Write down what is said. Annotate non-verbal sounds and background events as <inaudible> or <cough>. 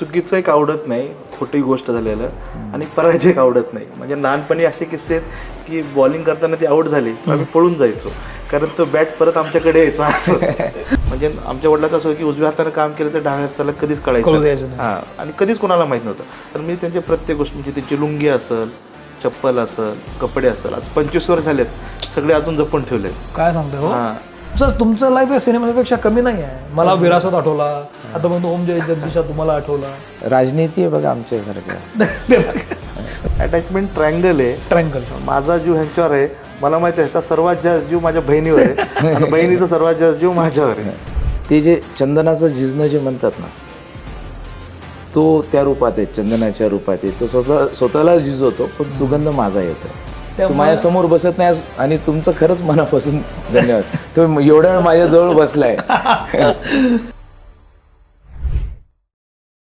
चुकीचं एक आवडत नाही खोटी गोष्ट झालेलं आणि पराजय एक आवडत नाही. म्हणजे लहानपणी असे किस्से आहेत की बॉलिंग करताना ती आऊट झाली आम्ही पळून जायचो. कारण तो बॅट परत आमच्याकडे यायचा असं. <laughs> म्हणजे आमच्या वडिलाचं असं की उजव्या हाताने काम केलं तर डाव्या हाताला कधीच कळू कळायचं. हां. आणि कधीच कोणाला माहीत नव्हतं. तर मी त्यांच्या प्रत्येक गोष्ट म्हणजे त्यांची लुंगी असेल चप्पल असेल कपडे असेल आज पंचवीस वर्ष झालेत. सगळे अजून जपून ठेवले काय सांगते हो. सर तुमचं लाईफ या सिनेमापेक्षा कमी नाही आहे मला विरासत आठवला. आता मग ओम जय जगदीशा तुम्हाला आठवला. राजनीती आहे बघा आमच्यासारखं. <laughs> अटॅचमेंट ट्रायंगल आहे. ट्रँगल माझा जीव ह्यांच्यावर आहे. मला माहिती आहे ह्याचा सर्वात जास्त जीव माझ्या बहिणीवर आहे. आणि <laughs> बहिणीचा सर्वात जास्त जीव माझ्यावर आहे. ते जे चंदनाचं झिजणं जे म्हणतात ना तो त्या रूपात आहे चंदनाच्या रूपात आहे. तो स्वतः स्वतःला झिजवतो पण सुगंध माझा येतो. तो माझ्यासमोर बसत नाही आणि तुमचं खरंच मनापासून धन्यवाद. तुम्ही एवढ्या वेळ माझ्याजवळ बसलाय. <laughs>